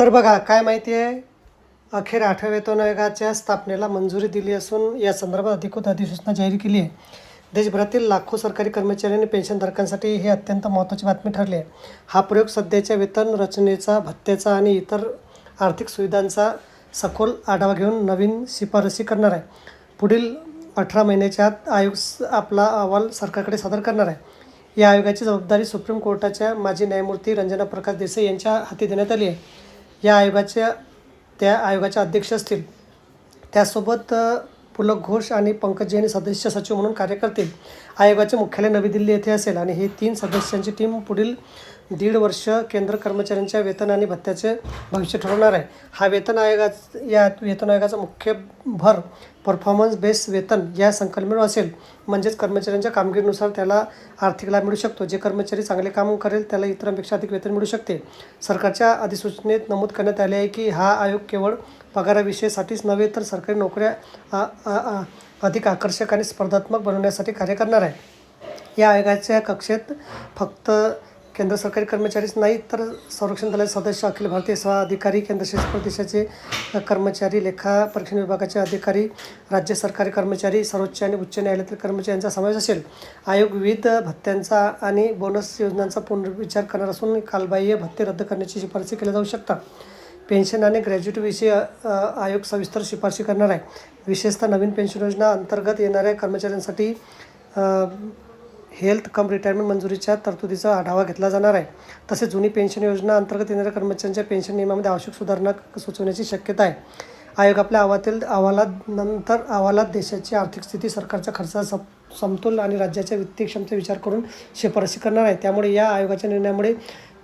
तर बघा काय माहिती आहे? अखेर आठव्या वेतन आयोगाच्या स्थापनेला मंजुरी दिली असून या संदर्भात अधिकृत अधिसूचना जाहीर केली आहे. देशभरातील लाखो सरकारी कर्मचारी आणि पेन्शनधारकांसाठी हे अत्यंत महत्त्वाची बातमी ठरली आहे. हा प्रयोग सध्याच्या वेतन रचनेचा भत्त्याचा आणि इतर आर्थिक सुविधांचा सखोल आढावा घेऊन नवीन शिफारसी करणार आहे. पुढील अठरा महिन्याच्या आत आयोग आपला अहवाल सरकारकडे सादर करणार आहे. या आयोगाची जबाबदारी सुप्रीम कोर्टाच्या माजी न्यायमूर्ती रंजना प्रकाश देसाई यांच्या हाती देण्यात आली आहे. या आयोगाच्या त्या आयोगाच्या अध्यक्ष असतील. त्यासोबत पुलक घोष आणि पंकज जैन सदस्य सचिव म्हणून कार्य करतील. आयोगाचे मुख्यालय नवी दिल्ली येथे असेल आणि हे तीन सदस्यांची टीम पुढील दीड वर्ष केंद्र कर्मचाऱ्यांच्या वेतन आणि भत्त्याचे भविष्य ठरवणार आहे. हा वेतन आयोगा या वेतन आयोगाचा मुख्य भर परफॉर्मन्स बेस वेतन या संकल्पनेवर असेल. म्हणजेच कर्मचाऱ्यांच्या कामगिरीनुसार त्याला आर्थिक लाभ मिळू शकतो. जे कर्मचारी चांगले काम करेल त्याला इतरांपेक्षा अधिक वेतन मिळू शकते. सरकारच्या अधिसूचनेत नमूद करण्यात आले आहे की हा आयोग केवळ पगाराविषयीसाठीच नव्हे तर सरकारी नोकऱ्या आ- अधिक आकर्षक आणि स्पर्धात्मक बनवण्यासाठी कार्य करणार आहे. या आयोगाच्या कक्षेत फक्त केंद्र सरकारी कर्मचारीच नाही तर संरक्षण दलाचे सदस्य अखिल भारतीय सेवा अधिकारी केंद्रशासित प्रदेशाचे कर्मचारी लेखा परीक्षण विभागाचे अधिकारी राज्य सरकारी कर्मचारी सर्वोच्च आणि उच्च न्यायालयातील कर्मचाऱ्यांचा समावेश असेल. आयोग विविध भत्त्यांचा आणि बोनस योजनांचा पुनर्विचार करणार असून कालबाह्य भत्ते रद्द करण्याची शिफारसी केल्या जाऊ शकतात. पेन्शन आणि ग्रॅज्युएटविषयी आयोग सविस्तर शिफारशी करणार आहे. विशेषतः नवीन पेन्शन योजना अंतर्गत येणाऱ्या कर्मचाऱ्यांसाठी हेल्थ कम रिटायरमेंट मंजुरीच्या तरतुदीचा आढावा घेतला जाणार आहे. तसेच जुनी पेन्शन योजना अंतर्गत येणाऱ्या कर्मचाऱ्यांच्या पेन्शन नियमामध्ये आवश्यक सुधारणा सुचवण्याची शक्यता आहे. आयोग आपल्या अहवातील अहवालानंतर अहवालात देशाची आर्थिक स्थिती सरकारच्या खर्चाचा सम समतोल आणि राज्याच्या वित्तीय क्षमतेचा विचार करून शिफारसी करणार आहे. त्यामुळे या आयोगाच्या निर्णयामुळे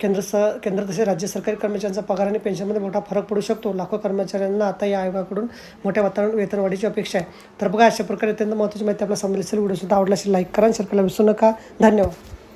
केंद्र स केंद्र तसेच राज्य सरकारी कर्मचाऱ्यांचा पगार आणि पेन्शनमध्ये मोठा फरक पडू शकतो. लाखो कर्मचाऱ्यांना आता या आयोगाकडून मोठ्या वातावरण वेतनवाढीची अपेक्षा आहे. तर बघा अशा प्रकारे अत्यंत महत्त्वाची माहिती आपल्या समजली असेल आवडला असेल लाईक करा शेअर करायला विसरू नका. धन्यवाद.